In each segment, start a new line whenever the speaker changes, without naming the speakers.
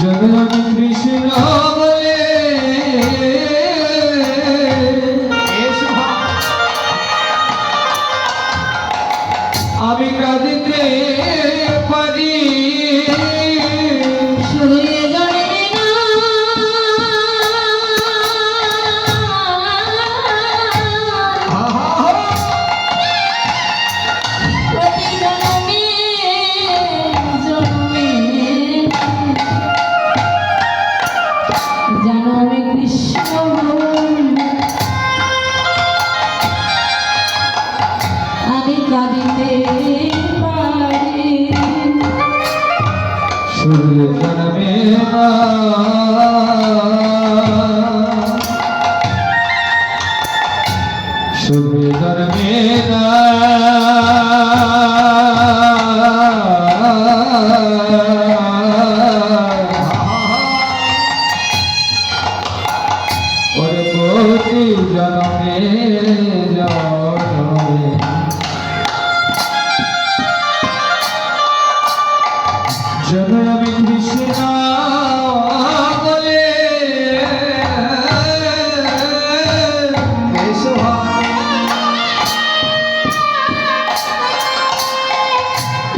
জগন্নাথ কৃষ্ণ বলে। আমি কাঁদিতে
জন্মে না
ওরে প্রতি জন্মে জন্মে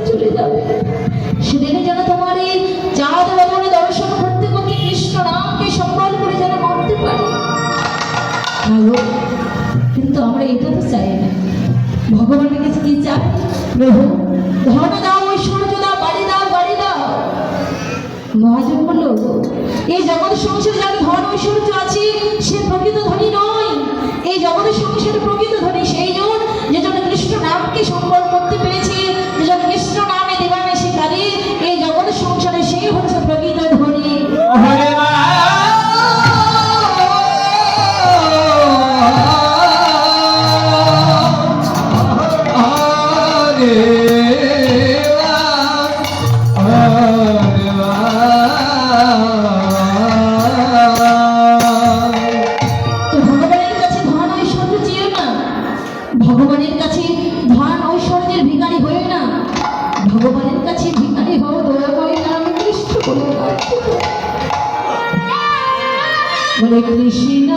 পথে চলে যাবে সেদিনে যেন তোমার এই চাঁদ ভবনে দর্শন করতে করতে কৃষ্ণ নামকে সম্বল করে যেন মরতে পারে। কিন্তু আমরা এটা তো চাই না। ভগবানের কাছে কি চাই? প্রভু, ধন দাও, ঐশ্বর্য দাও, বাড়ি দাও গাড়ি দাও। মহাজন বলল, এই জগৎ সংসারে যার ভগবানের কাছে ধন না। ঐশ্বর্যের ভিখারি হয়ে না। ভগবানের কাছে ভিখারি হও, দয়া করে নাম কৃষ্ণ বলে, কৃষ্ণ